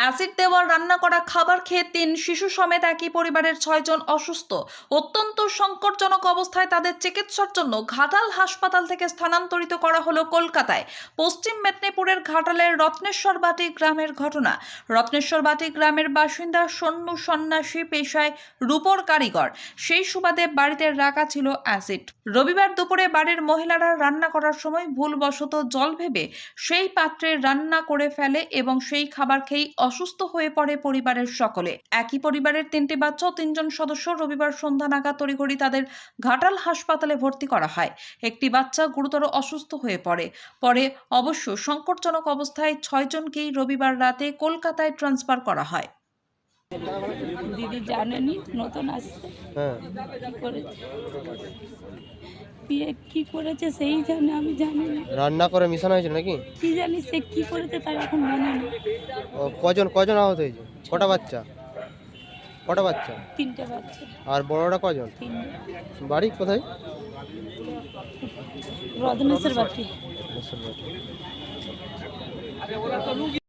Acid দেওয়ার রান্না করা, খাবার খেয়ে তিন শিশু সমেত একই পরিবারের ছয়জন অসুস্থ। অত্যন্ত সংকটজনক অবস্থায় তাদের চিকিৎসার জন্য ঘাটাল হাসপাতাল থেকে স্থানান্তরিত করা হলো কলকাতায়। পশ্চিম মেদিনীপুরের ঘাটালের রত্নেশ্বরবাটি গ্রামের ঘটনা। রত্নেশ্বরবাটি গ্রামের বাসিন্দা সন্নু সন্ন্যাসী পেশায় রূপর কারিগর। সেই সুবাদে বাড়িতে রাখা ছিল অ্যাসিড। রবিবার দুপুরে বাড়ির মহিলারা রান্না করার সময় ভুলবশত জল ভেবে সেই পাত্রে রান্না করে ফেলে এবং সেই খাবার খেয়েই অসুস্থ হয়ে পড়ে পরিবারের সকলে। একই পরিবারের তিনটি বাচ্চা তিনজন সদস্য রবিবার সন্ধ্যা নাগাদ তড়িঘড়ি তাদের ঘাটাল হাসপাতালে ভর্তি করা হয়। একটি বাচ্চা গুরুতর অসুস্থ হয়ে পড়ে। পরে অবশ্য সংকটজনক অবস্থায় ছয়জনকেই রবিবার রাতে কলকাতায় ট্রান্সফার করা হয়। দিদি জানেনি নতুন আসছে। হ্যাঁ। কি করেছে কি করেছে সেই জানে আমি জানি না। রান্না করে মিশানো হয়েছিল নাকি? কি জানি সে কি করেছে তার এখন মনে নেই। ও কজন কজন আহত হয়েছে? কটা বাচ্চা? কটা বাচ্চা? তিনটে বাচ্চা। আর বড়টা কজন? বাড়ি কোথায়? রত্নেশ্বর বাটি। মুসলমান।